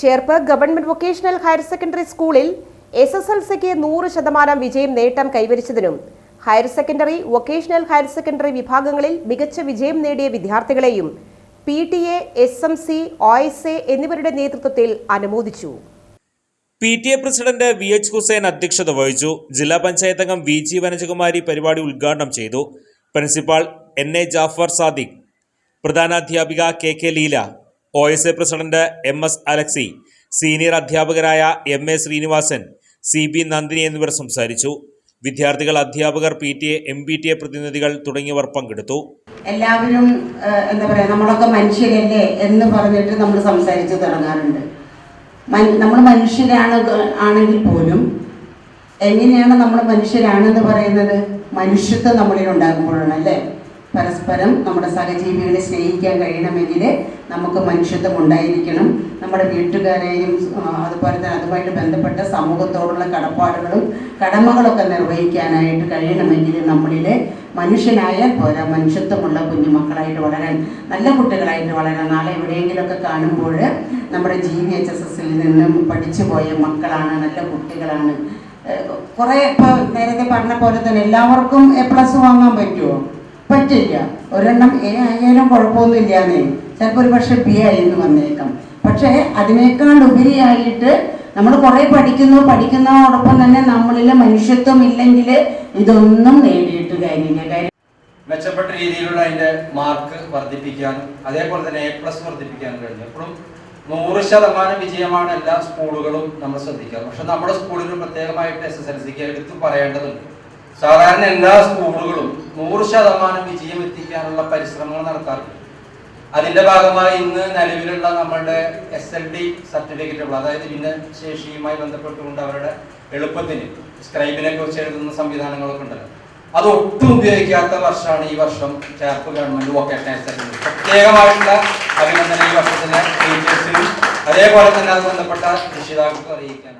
Cherpu government vocational higher secondary സ്കൂളിൽ S S L സിക്ക് നൂറ് ശതമാനം വിജയം നേട്ടം കൈവരിച്ചതിനും higher secondary vocational higher secondary വിഭാഗങ്ങളിൽ മികച്ച വിജയം നേടിയ വിദ്യാർത്ഥികളെയും P T A S M C O S A എന്നിവരുടെ നേതൃത്വത്തിൽ അനുമോദിച്ചു. P T A president V H Hussain അധ്യക്ഷത വഹിച്ചു. ജില്ലാ പഞ്ചായത്ത് അംഗം വി ജി വനജകുമാരി പരിപാടി ഉദ്ഘാടനം ചെയ്തു. Principal N A Jaffar Sadiq പ്രധാനാധ്യാപിക K K Leela O S A president M S Alexi senior അധ്യാപകരായ M A Srinivasan C B Nandini എന്നിവർ സംസാരിച്ചു. വിദ്യാർത്ഥികൾ അധ്യാപകർ P T A M B T A പ്രതിനിധികൾ തുടങ്ങിയവർ പങ്കെടുത്തു. എല്ലാവരും എന്താ പറയുക നമ്മളൊക്കെ മനുഷ്യരല്ലേ എന്ന് പറഞ്ഞിട്ട് നമ്മൾ സംസാരിച്ച് തുടങ്ങാറുണ്ട്. നമ്മൾ മനുഷ്യരാണ് ആണെങ്കിൽ പോലും എങ്ങനെയാണ് നമ്മൾ മനുഷ്യരാണെന്ന് പറയുന്നത്? മനുഷ്യത്വം നമ്മളിൽ ഉണ്ടാകുമ്പോഴാണ് അല്ലേ? പരസ്പരം നമ്മുടെ സഹജീവികളെ സ്നേഹിക്കാൻ കഴിയണമെങ്കിൽ നമുക്ക് മനുഷ്യത്വം ഉണ്ടായിരിക്കണം നമ്മുടെ വീട്ടുകാരെയും അതുപോലെ തന്നെ അതുമായിട്ട് ബന്ധപ്പെട്ട സമൂഹത്തോടുള്ള കടപ്പാടുകളും കടമകളൊക്കെ നിർവഹിക്കാനായിട്ട് കഴിയണമെങ്കിൽ നമ്മളിലെ മനുഷ്യനായാൽ പോരാ മനുഷ്യത്വമുള്ള കുഞ്ഞുമക്കളായിട്ട് വളരാൻ നല്ല കുട്ടികളായിട്ട് വളരാൻ നാളെ എവിടെയെങ്കിലുമൊക്കെ കാണുമ്പോൾ നമ്മുടെ ജി വി എച്ച് എസ് എസിൽ നിന്നും പഠിച്ചു പോയ മക്കളാണ് നല്ല കുട്ടികളാണ്. കുറേ ഇപ്പോൾ നേരത്തെ പറഞ്ഞ പോലെ തന്നെ എല്ലാവർക്കും എ പ്ലസ് വാങ്ങാൻ പറ്റുമോ? പറ്റില്ല. ഒരെണ്ണം എ ആയാലും കുഴപ്പമൊന്നുമില്ലാന്നേ. ചിലപ്പോൾ ഒരു പക്ഷേ ബി ആയിരുന്നു വന്നേക്കാം. പക്ഷേ അതിനേക്കാൾ ഉപരിയായിട്ട് നമ്മൾ കുറേ പഠിക്കുന്നു പഠിക്കുന്നതോടൊപ്പം തന്നെ നമ്മളിൽ മനുഷ്യത്വം ഇല്ലെങ്കിൽ ഇതൊന്നും നേടിയിട്ട് കാര്യമില്ല. കാര്യം മെച്ചപ്പെട്ട രീതിയിലുള്ള അതിന്റെ മാർക്ക് വർദ്ധിപ്പിക്കാനും അതേപോലെ തന്നെ എ പ്ലസ് വർദ്ധിപ്പിക്കാനും കഴിഞ്ഞു. എപ്പോഴും നൂറ് ശതമാനം വിജയമാണ് എല്ലാ സ്കൂളുകളും നമ്മൾ ശ്രദ്ധിക്കുക. പക്ഷെ നമ്മുടെ സ്കൂളിൽ പ്രത്യേകമായിട്ട് എസ് എസ് എൽ സിക്ക് എടുത്ത് പറയേണ്ടതുണ്ട്. സാധാരണ എല്ലാ സ്കൂളുകളും ശതമാനം വിജയം എത്തിക്കാനുള്ള പരിശ്രമങ്ങൾ നടത്താറുണ്ട്. അതിന്റെ ഭാഗമായി ഇന്ന് നിലവിലുള്ള നമ്മളുടെ എസ് എൽ ഡി സർട്ടിഫിക്കറ്റുകൾ അതായത് ഭിന്നശേഷിയുമായി ബന്ധപ്പെട്ടുകൊണ്ട് അവരുടെ എളുപ്പത്തിന് സ്ക്രൈബിനെ കുറിച്ച് എഴുതുന്ന സംവിധാനങ്ങളൊക്കെ ഉണ്ടല്ലോ അത് ഒട്ടും ഉപയോഗിക്കാത്ത വർഷമാണ് ഈ വർഷം ചേർപ്പ് ഗവൺമെന്റ് വൊക്കേഷണൽ പ്രത്യേകമായിട്ടുള്ള അഭിനന്ദനം ഈ വർഷത്തിന് ടീച്ചേഴ്സിനും അതേപോലെ തന്നെ അത് ബന്ധപ്പെട്ട രക്ഷിതാക്കൾക്കും അറിയിക്കാൻ